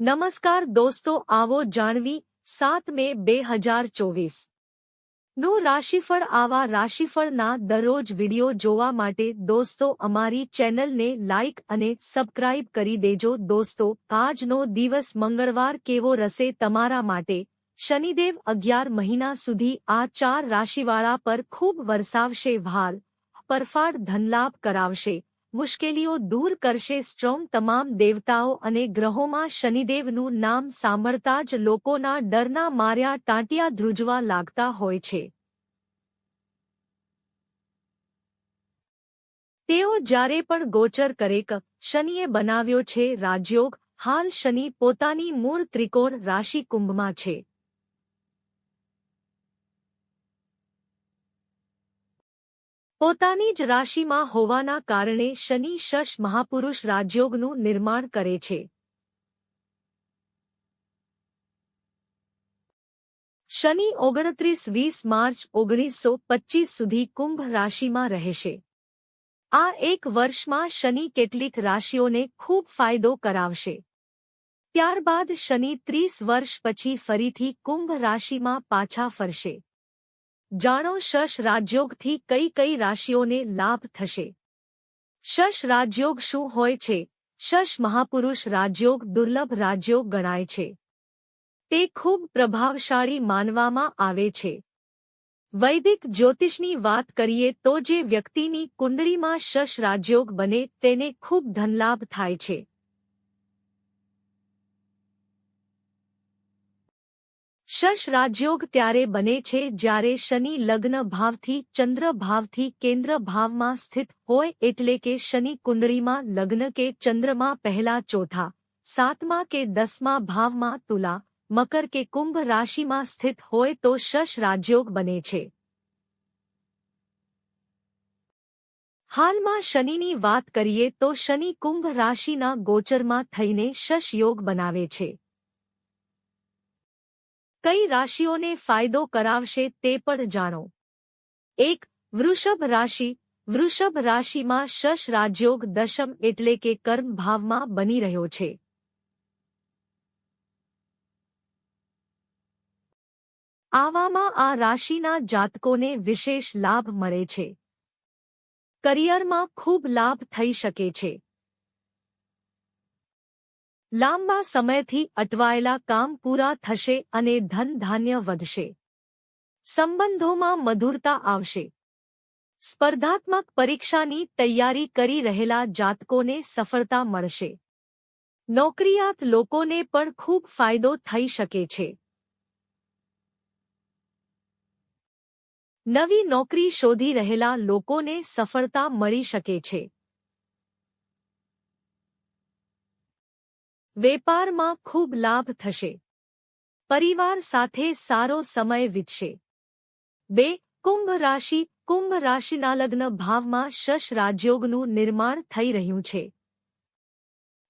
નમસ્કાર દોસ્તો, આવો જાણવી સાત મે બે હજાર ચોવીસ. નું રાશિફળ આવા રાશિફળના દરરોજ વિડિયો જોવા માટે દોસ્તો, અમારી ચેનલને લાઇક અને સબસ્ક્રાઇબ કરી દેજો. દોસ્તો, આજનો દિવસ મંગળવાર કેવો રસે તમારા માટે? શનિદેવ અગિયાર મહિના સુધી આ ચાર રાશિવાળા પર ખૂબ વરસાવશે, ભાલ પરફાડ ધનલાભ કરાવશે. મુશ્કેલીઓ દૂર કરશે. સ્ટ્રોંગ તમામ દેવતાઓ અને ગ્રહોમાં શનિદેવનું નામ સાંભળતા જ લોકોના ડરના માર્યા ટાંટિયા ધ્રુજવા લાગતા હોય છે. તેઓ જ્યારે પણ ગોચર કરે ક, શનિએ બનાવ્યો છે રાજયોગ. હાલ શનિ પોતાની મૂળ ત્રિકોણ રાશિ કુંભમાં છે. પોતાની જ રાશિમાં હોવાના કારણે શનિ શશ મહાપુરુષ રાજયોગનું નિર્માણ કરે છે. શનિ ઓગણત્રીસ વીસ માર્ચ ઓગણીસો પચ્ચીસ સુધી કુંભ રાશિમાં રહેશે. આ એક વર્ષમાં શનિ કેટલીક રાશિઓને ખૂબ ફાયદો કરાવશે. ત્યારબાદ શનિ ત્રીસ વર્ષ પછી ફરીથી કુંભ રાશિમાં પાછા ફરશે. જાણો શશ રાજયોગથી કઈ કઈ રાશિઓને લાભ થશે? શશ રાજયોગ શું હોય છે? શશ મહાપુરુષ રાજયોગ દુર્લભ રાજયોગ ગણાય છે. તે ખૂબ પ્રભાવશાળી માનવામાં આવે છે. વૈદિક જ્યોતિષની વાત કરીએ તો જે વ્યક્તિની કુંડળીમાં શશ રાજયોગ બને તેને ખૂબ ધનલાભ થાય છે. શશ રાજયોગ ત્યારે બને છે જ્યારે શનિ લગ્ન ભાવથી, ચંદ્ર ભાવથી, કેન્દ્ર ભાવમાં સ્થિત હોય એટલે કે શનિ કુંડળીમાં લગ્ન કે ચંદ્રમાં પહેલા ચોથા, સાતમા કે દસમા ભાવમાં તુલા, મકર કે કુંભ રાશિમાં સ્થિત હોય તો શશ રાજયોગ બને છે. હાલમાં શનિની વાત કરીએ તો શનિ કુંભ રાશિના ગોચરમાં થઈને શશ યોગ બનાવે છે. કઈ રાશિઓને ફાયદો કરાવશે તે પણ જાણો. એક, વૃષભ રાશિ. વૃષભ રાશિમાં શશ રાજયોગ દશમ એટલે કે કર્મ ભાવમાં બની રહ્યો છે. આવામાં આ રાશિના જાતકોને વિશેષ લાભ મળે છે. કરિયરમાં ખૂબ લાભ થઈ શકે છે. લાંબા સમયથી અટવાયેલા કામ પૂરા થશે અને ધન ધાન્ય વધશે. સંબંધોમાં મધુરતા આવશે. સ્પર્ધાત્મક પરીક્ષાની તૈયારી કરી રહેલા જાતકોને સફળતા મળશે. નોકરીયાત લોકોને પણ ખૂબ ફાયદો થઈ શકે છે. નવી નોકરી શોધી રહેલા લોકોને સફળતા મળી શકે છે. વેપારમાં ખૂબ લાભ થશે. પરિવાર સાથે સારો સમય વીતશે. બે, કુંભ રાશિ, કુંભ રાશિના લગ્ન ભાવમાં શશ રાજયોગનું નિર્માણ થઈ રહ્યું છે.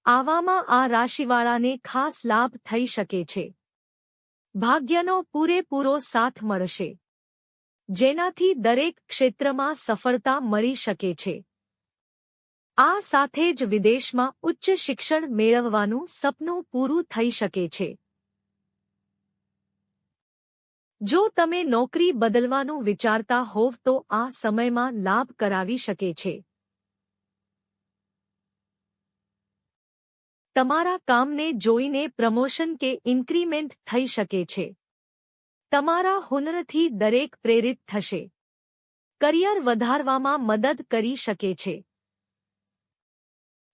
આવામાં આ રાશિવાળાને ખાસ લાભ થઈ શકે છે. ભાગ્યનો પૂરેપૂરો સાથ મળશે. જેનાથી દરેક ક્ષેત્રમાં સફળતા મળી શકે છે. આ સાથે જ વિદેશમાં ઉચ્ચ શિક્ષણ મેળવવાનું સપનું પૂરું થઈ શકે છે. જો તમે નોકરી બદલવાનું વિચારતા હોવ તો આ સમયમાં લાભ કરાવી શકે છે. તમારા કામને જોઈને પ્રમોશન કે ઇન્ક્રીમેન્ટ થઈ શકે છે. તમારા હુનરથી દરેક પ્રેરિત થશે. કરિયર વધારવામાં મદદ કરી શકે છે.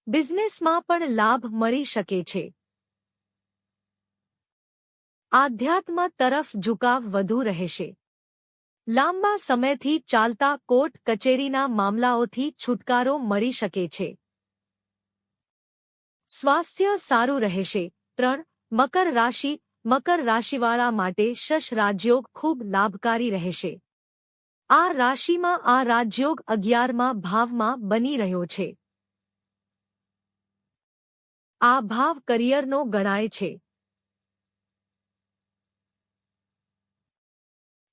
બિઝનેસમાં પણ લાભ મળી શકે છે. આધ્યાત્મ તરફ ઝુકાવ વધુ રહેશે. લાંબા સમયથી ચાલતા કોર્ટ કચેરીના મામલાઓથી છુટકારો મળી શકે છે. સ્વાસ્થ્ય સારું રહેશે. ત્રણ, મકર રાશિ, મકર રાશિવાળા માટે શશ રાજયોગ ખૂબ લાભકારી રહેશે. આ રાશિમાં આ રાજયોગ અગિયારમાં ભાવમાં બની રહ્યો છે. આ ભાવ કરિયરનો ગણાય છે.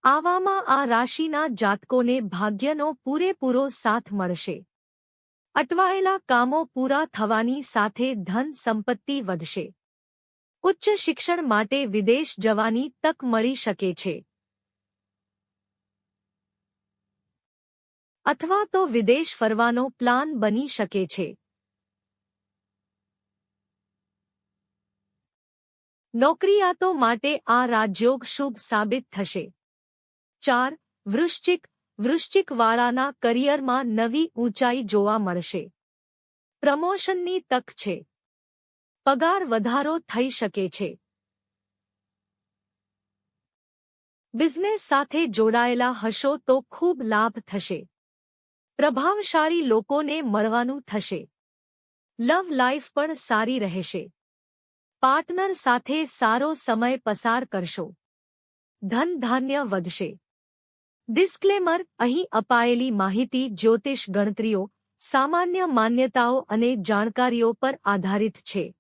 આવામાં આ રાશિના જાતકોને ભાગ્યનો પૂરેપૂરો સાથ મળશે. અટવાયેલા કામો પૂરા થવાની સાથે ધન સંપત્તિ વધશે. ઉચ્ચ શિક્ષણ માટે વિદેશ જવાની તક મળી શકે છે. અથવા તો વિદેશ ફરવાનો પ્લાન બની શકે છે. નોકરિયાતો માટે આ રાજયોગ શુભ સાબિત થશે. ચાર, વૃશ્ચિક, વૃશ્ચિકવાળાના કરિયરમાં નવી ઊંચાઈ જોવા મળશે. પ્રમોશનની તક છે. પગાર વધારો થઈ શકે છે. બિઝનેસ સાથે જોડાયેલા હશો તો ખૂબ લાભ થશે. પ્રભાવશાળી લોકોને મળવાનું થશે. લવ લાઈફ પણ સારી રહેશે. પાર્ટનર સાથે સારો સમય પસાર કરશો. ધન ધાન્ય વધશે. ડિસ્ક્લેમર, અહીં અપાયેલી માહિતી, જ્યોતિષ ગણતરીઓ, સામાન્ય માન્યતાઓ અને જાણકારીઓ પર આધારિત છે.